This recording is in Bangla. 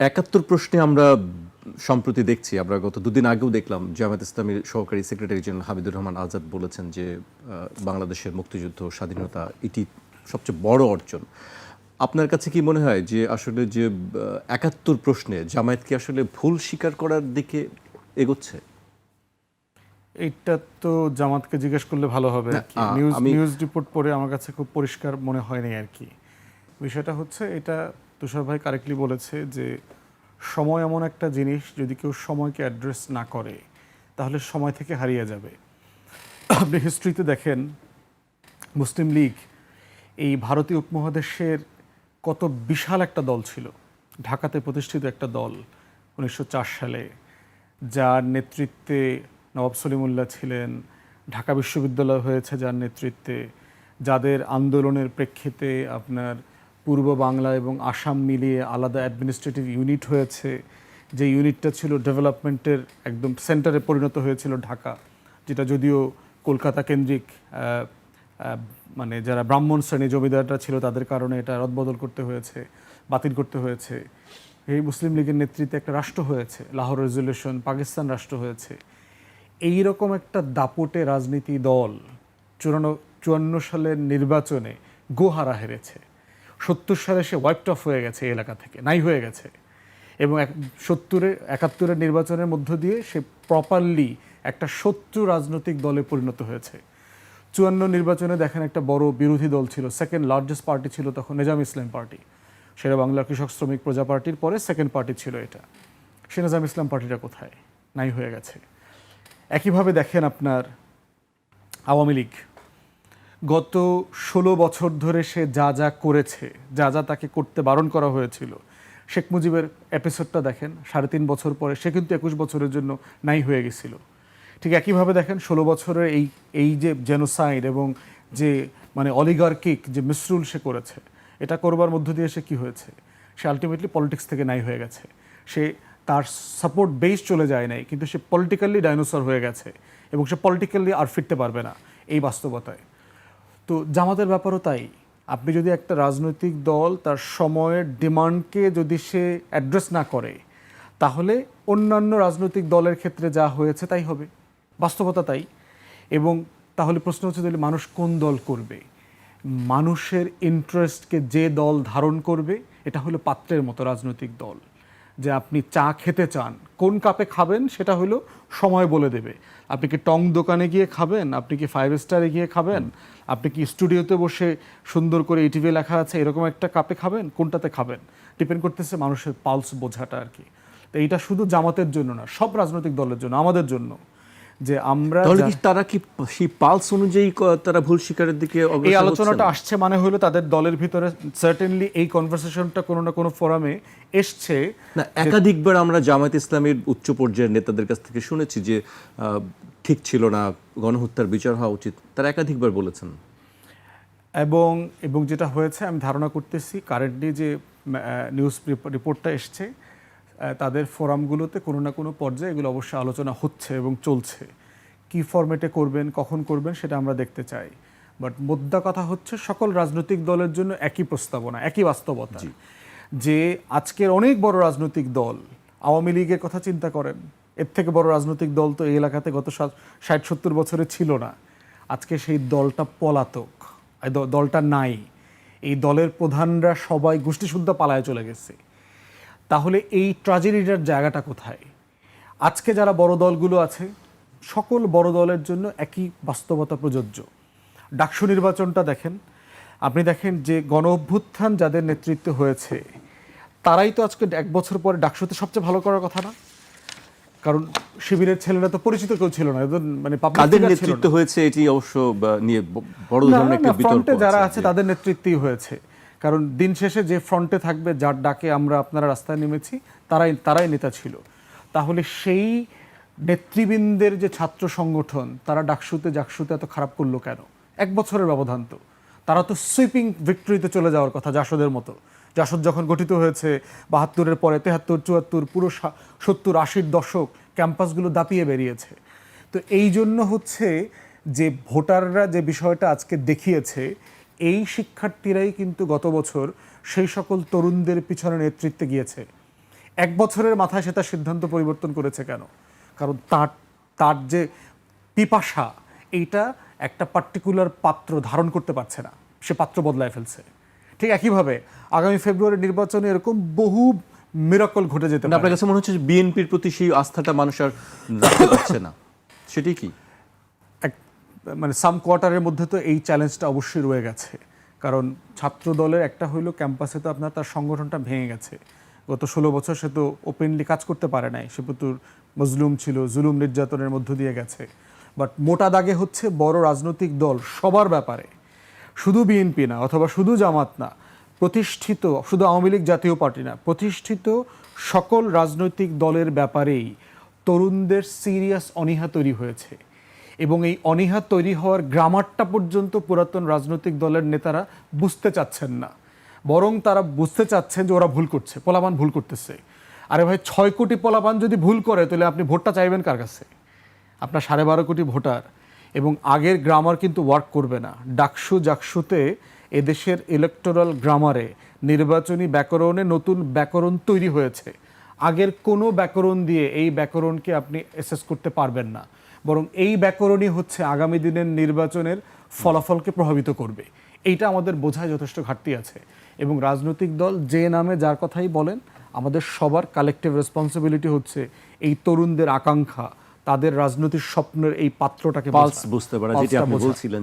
একাত্তর প্রশ্নে আমরা সম্প্রতি দেখছি আমরা গত দুদিন আগেও দেখলাম জামাত ইসলামীর সহকারী সেক্রেটারি জেনারেল হামিদুর রহমান আজাদ বলেছেন যে বাংলাদেশের মুক্তিযুদ্ধ স্বাধীনতা এটি সবচেয়ে বড় অর্জন। আপনার কাছে কি মনে হয় যে আসলে যে একাত্তর প্রশ্নে জামায়াত কি আসলে ভুল স্বীকার করার দিকে এগোচ্ছে? এইটা তো জামাতকে জিজ্ঞেস করলে ভালো হবে নিউজ নিউজ রিপোর্ট পড়ে আমার কাছে খুব পরিষ্কার মনে হয়নি আর কি। বিষয়টা হচ্ছে এটা তুষার ভাই কারেক্টলি বলেছে যে, সময় এমন একটা জিনিস যদি কেউ সময়কে অ্যাড্রেস না করে, তাহলে সময় থেকে হারিয়ে যাবে। আপনি হিস্ট্রিতে দেখেন, মুসলিম লীগ এই ভারতীয় উপমহাদেশের কত বিশাল একটা দল ছিল। ঢাকাতে প্রতিষ্ঠিত একটা দল উনিশশো চার সালে, যার নেতৃত্বে নবাব সলিমুল্লাহ ছিলেন, ঢাকা বিশ্ববিদ্যালয় হয়েছে যার নেতৃত্বে, যাদের আন্দোলনের প্রেক্ষিতে আপনার পূর্ব বাংলা এবং আসাম মিলিয়ে আলাদা অ্যাডমিনিস্ট্রেটিভ ইউনিট হয়েছে। যে ইউনিটটা ছিল ডেভেলপমেন্টের একদম সেন্টারে পরিণত হয়েছিল ঢাকা, যেটা যদিও কলকাতা কেন্দ্রিক মানে যারা ব্রাহ্মণ শ্রেণি জমিদাররা ছিল তাদের কারণে এটা রদবদল করতে হয়েছে, বাতিল করতে হয়েছে। এই মুসলিম লীগের নেতৃত্বে একটা রাষ্ট্র হয়েছে, লাহোর রেজলিউশন পাকিস্তান রাষ্ট্র হয়েছে। এই রকম একটা দাপটে রাজনীতি দল চুরানো, চুয়ান্ন সালের নির্বাচনে গোহারা হেরেছে। সত্তর সালে সে ওয়াইপড অফ হয়ে গেছে এলাকা থেকে, নাই হয়ে গেছে। এবং এক, সত্তরে, একাত্তরের নির্বাচনের মধ্য দিয়ে সে প্রপারলি একটা শত্রু রাজনৈতিক দলে পরিণত হয়েছে। চুয়ান্ন নির্বাচনে দেখেন একটা বড় বিরোধী দল ছিল সেকেন্ড লার্জেস্ট পার্টি ছিল তখন নিজাম ইসলাম পার্টি সেটা বাংলা কৃষক শ্রমিক প্রজা পার্টির পরে সেকেন্ড পার্টি ছিল এটা। সে নিজাম ইসলাম পার্টিটা কোথায়? নাই হয়ে গেছে। একইভাবে দেখেন আপনার আওয়ামী লীগ। গত ষোলো বছর ধরে সে যা যা করেছে, যা যা তাকে করতে বারণ করা হয়েছিল, শেখ মুজিবের এপিসোডটা দেখেন, সাড়ে তিন বছর পরে সে কিন্তু একুশ বছরের জন্য নাই হয়ে গেছিল। ঠিক একইভাবে দেখেন, ষোলো বছরের এই এই যে জেনোসাইড এবং যে মানে অলিগার্কিক যে মিসরুল সে করেছে, এটা করবার মধ্য দিয়ে সে কী হয়েছে? সে আলটিমেটলি পলিটিক্স থেকে নাই হয়ে গেছে। সে তার সাপোর্ট বেস চলে যায় নাই, কিন্তু সে পলিটিক্যালি ডাইনোসর হয়ে গেছে এবং সে পলিটিক্যালি আর ফিরতে পারবে না এই বাস্তবতায়। তো জামাতের ব্যাপারও তাই। আপনি যদি একটা রাজনৈতিক দল তার সময়ের ডিমান্ডকে যদি সে অ্যাড্রেস না করে, তাহলে অন্যান্য রাজনৈতিক দলের ক্ষেত্রে যা হয়েছে তাই হবে। বাস্তবতা তাই। এবং তাহলে প্রশ্ন হচ্ছে তাহলে মানুষ কোন দল করবে? মানুষের ইন্টারেস্টকে যে দল ধারণ করবে, এটা হলো পাত্রের মতো রাজনৈতিক দল। যে আপনি চা খেতে চান, কোন কাপে খাবেন সেটা হলো সময় বলে দেবে। আপনি কি টং দোকানে গিয়ে খাবেন? আপনি কি ফাইভ স্টারে গিয়ে খাবেন? আপনি কি স্টুডিওতে বসে সুন্দর করে এটিভি লেখা আছে, এরকম একটা কাপে খাবেন? কোনটাতে খাবেন? ডিপেন্ড করতেছে মানুষের পালস বোঝাটা আর কি। তো এইটা শুধু জামাতের জন্য না, সব রাজনৈতিক দলের জন্য, আমাদের জন্য। যে আমরা তাহলে কি তারা কি সেই পালস অনুযায়ী তারা ভুল স্বীকারের দিকে এই আলোচনাটা আসছে মানে হলো তাদের দলের ভিতরে সার্টেনলি এই কনভারসেশনটা কোনো না কোনো ফোরামে এসছে। না একাধিকবার আমরা জামায়াত ইসলামের উচ্চ পর্যায়ের নেতাদের কাছ থেকে শুনেছি যে আহ, ঠিক ছিল না গণহত্যার বিচার হওয়া উচিত। তারা একাধিকবার বলেছেন। এবং এবং যেটা হয়েছে আমি ধারণা করতেছি কারেন্টলি যে নিউজ রিপোর্টটা এসছে তাদের ফোরামগুলোতে কোনো না কোনো পর্যায়ে এগুলো অবশ্যই আলোচনা হচ্ছে এবং চলছে। কি ফরম্যাটে করবেন কখন করবেন সেটা আমরা দেখতে চাই। বাট মোদ্দা কথা হচ্ছে সকল রাজনৈতিক দলের জন্য একই প্রস্তাবনা একই বাস্তবতা। যে আজকের অনেক বড় রাজনৈতিক দল আওয়ামী লীগের কথা চিন্তা করেন। এর থেকে বড় রাজনৈতিক দল তো এই এলাকাতে গত ষাট- সত্তর বছরে ছিল না। আজকে সেই দলটা পলাতক দলটা নাই। এই দলের প্রধানরা সবাই গোষ্ঠীশুদ্ধ পালায় চলে গেছে। তাহলে এই ট্রাজেডিটার জায়গাটা কোথায়? আজকে যারা বড় দলগুলো আছে সকল বড় দলের জন্য একই বাস্তবতা প্রযোজ্য। ডাকসু নির্বাচনটা দেখেন। আপনি দেখেন যে গণ অভ্যুত্থান যাদের নেতৃত্বে হয়েছে তারাই তো আজকে এক বছর পরে ডাকসুতে সবচেয়ে ভালো করার কথা না? কারণ শিবিরের ছেলেরা তো পরিচিত কেউ ছিল না মানে তাদের। নেতৃত্ব হয়েছে এটি অবশ্য নিয়ে বড় ধরনের একটা বিতর্ক যারা আছে তাদের নেতৃত্বেই হয়েছে। কারণ দিন শেষে যে ফ্রন্টে থাকবে, যার ডাকে আমরা আপনারা রাস্তায় নেমেছি, তারাই তারাই নেতা ছিল। তাহলে সেই নেতৃবৃন্দের যে ছাত্র সংগঠন, তারা ডাকসুতে, জাকসুতে এত খারাপ করল কেন? এক বছরের ব্যবধান তো। তারা তো সুইপিং ভিক্টরিতে চলে যাওয়ার কথা, জাসদের মতো। জাসদ যখন গঠিত হয়েছে, বাহাত্তরের পরে তেহাত্তর, চুয়াত্তর, পুরো সত্তর, আশির দশক ক্যাম্পাসগুলো দাপিয়ে বেরিয়েছে। তো এই জন্য হচ্ছে যে ভোটাররা যে বিষয়টা আজকে দেখিয়েছে এই শিক্ষার্থীরাই কিন্তু গত বছর সেই সকল তরুণদের পিছনে নেতৃত্বে গিয়েছে। এক বছরের মাথায় সে তার সিদ্ধান্ত পরিবর্তন করেছে কেন? কারণ তার তার যে পিপাসা এইটা একটা পার্টিকুলার পাত্র ধারণ করতে পারছে না। সে পাত্র বদলায় ফেলছে। ঠিক একইভাবে আগামী ফেব্রুয়ারি নির্বাচনে এরকম বহু মিরাকল ঘটে যেতে মানে আপনার কাছে মনে হচ্ছে বিএনপির প্রতি সেই আস্থাটা মানুষ আর রাখতে পারছে না? সেটি কি? মানে সাম কোয়ার্টারের মধ্যে তো এই চ্যালেঞ্জটা অবশ্যই রয়ে গেছে। কারণ ছাত্র দলের একটা হইল ক্যাম্পাসে তো আপনার তার সংগঠনটা ভেঙে গেছে। গত ষোলো বছর সে তো ওপেনলি কাজ করতে পারে নাই। সে প্রচুর মজলুম ছিল, জুলুম নির্যাতনের মধ্য দিয়ে গেছে। বাট মোটা দাগে হচ্ছে বড় রাজনৈতিক দল সবার ব্যাপারে। শুধু বিএনপি না, অথবা শুধু জামাত না, প্রতিষ্ঠিত, শুধু আওয়ামী লীগ জাতীয় পার্টি না, প্রতিষ্ঠিত সকল রাজনৈতিক দলের ব্যাপারেই তরুণদের সিরিয়াস অনীহা তৈরি হয়েছে। এবং এই অনীহা তৈরি হওয়ার গ্রামারটা পর্যন্ত পুরাতন রাজনৈতিক দলের নেতারা বুঝতে চাচ্ছেন না। বরং তারা বুঝতে চাচ্ছেন যে ওরা ভুল করছে পোলাপান ভুল করতেছে। আরে ভাই, ছয় কোটি পোলাপান যদি ভুল করে, তাহলে আপনি ভোটটা চাইবেন কার কাছে? আপনার সাড়ে বারো কোটি ভোটার। এবং আগের গ্রামার কিন্তু ওয়ার্ক করবে না। ডাকসু জাকসুতে এদেশের ইলেকটোরাল গ্রামারে নির্বাচনী ব্যাকরণে নতুন ব্যাকরণ তৈরি হয়েছে। আগের কোনো ব্যাকরণ দিয়ে এই ব্যাকরণকে আপনি অ্যাসেস করতে পারবেন না। বরং এই ব্যাকরণই হচ্ছে আগামী দিনের নির্বাচনের ফলাফলকে প্রভাবিত করবে। এইটা আমাদের বোঝায় যথেষ্ট ঘাটতি আছে এবং রাজনৈতিক দল যে নামে যার কথাই বলেন আমাদের সবার কালেকটিভ রেসপন্সিবিলিটি হচ্ছে এই তরুণদের আকাঙ্ক্ষা তাদের রাজনৈতিক স্বপ্নের এই পাত্রটাকে বুঝতে পারা যেটি আপনি বলছিলেন